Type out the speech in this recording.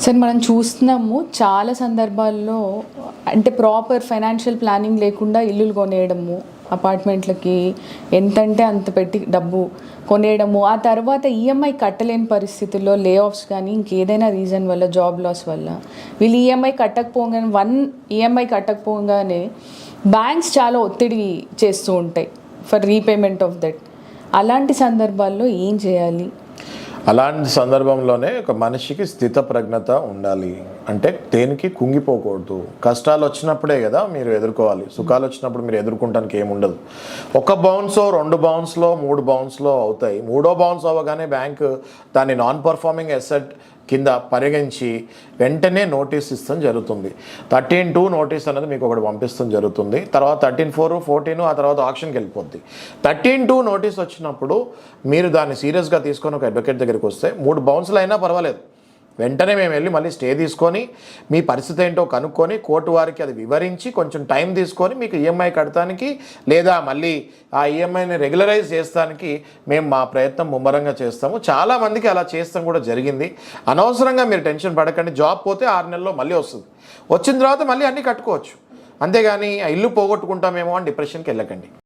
Sir మనం చూస్తున్నాము చాలా సందర్భాల్లో అంటే ప్రాపర్ ఫైనాన్షియల్ ప్లానింగ్ లేకుండా ఇల్లులు కొనేయడము అపార్ట్మెంట్లకి ఎంతంటే అంత పెట్టి డబ్బు కొనేయడము ఆ తర్వాత ఈఎంఐ కట్టలేని పరిస్థితుల్లో లే ఆఫ్స్ కానీ ఇంకేదైనా రీజన్ వల్ల జాబ్ లాస్ వల్ల వీళ్ళు ఈఎంఐ కట్టకపోగానే వన్ ఈఎంఐ కట్టకపోగానే బ్యాంక్స్ చాలా ఒత్తిడి చేస్తూ ఉంటాయి ఫర్ రీపేమెంట్ ఆఫ్ దట్ అలాంటి సందర్భాల్లో ఏం చేయాలి? అలాంటి సందర్భంలోనే ఒక మనిషికి స్థిత ప్రజ్ఞత ఉండాలి. అంటే దేనికి? కుంగిపోకూడదు. కష్టాలు వచ్చినప్పుడే కదా మీరు ఎదుర్కోవాలి. సుఖాలు వచ్చినప్పుడు మీరు ఎదుర్కొంటానికి ఏముండదు ఒక బౌన్స్ రెండు బౌన్స్లో మూడు బౌన్స్లో అవుతాయి. మూడో బౌన్స్ అవ్వగానే బ్యాంక్ దాన్ని నాన్ పర్ఫార్మింగ్ ఎసెట్ కింద పరిగణించి వెంటనే నోటీస్ ఇస్తాం జరుగుతుంది. థర్టీన్ టూ నోటీస్ అనేది మీకు ఒకటి పంపిస్తాం జరుగుతుంది. తర్వాత థర్టీన్ ఫోర్ ఫోర్టీన్ ఆ తర్వాత ఆప్షన్కి వెళ్ళిపోద్ది. థర్టీన్ టూ నోటీస్ వచ్చినప్పుడు మీరు దాన్ని సీరియస్గా తీసుకొని ఒక అడ్వకేట్ దగ్గరికి వస్తే మూడు బౌన్స్లు అయినా పర్వాలేదు. వెంటనే మేము వెళ్ళి మళ్ళీ స్టే తీసుకొని మీ పరిస్థితి ఏంటో కనుక్కొని కోర్టు వారికి అది వివరించి కొంచెం టైం తీసుకొని మీకు ఈఎంఐ కడతానికి లేదా మళ్ళీ ఆ ఈఎంఐని రెగ్యులరైజ్ చేస్తానికి మేము మా ప్రయత్నం ముమ్మరంగా చేస్తాము. చాలామందికి అలా చేస్తాం కూడా జరిగింది. అనవసరంగా మీరు టెన్షన్ పడకండి. జాబ్ పోతే ఆరు నెలల్లో మళ్ళీ వస్తుంది. వచ్చిన తర్వాత మళ్ళీ అన్నీ కట్టుకోవచ్చు. అంతేగాని ఆ ఇల్లు పోగొట్టుకుంటామేమో అని డిప్రెషన్కి వెళ్ళకండి.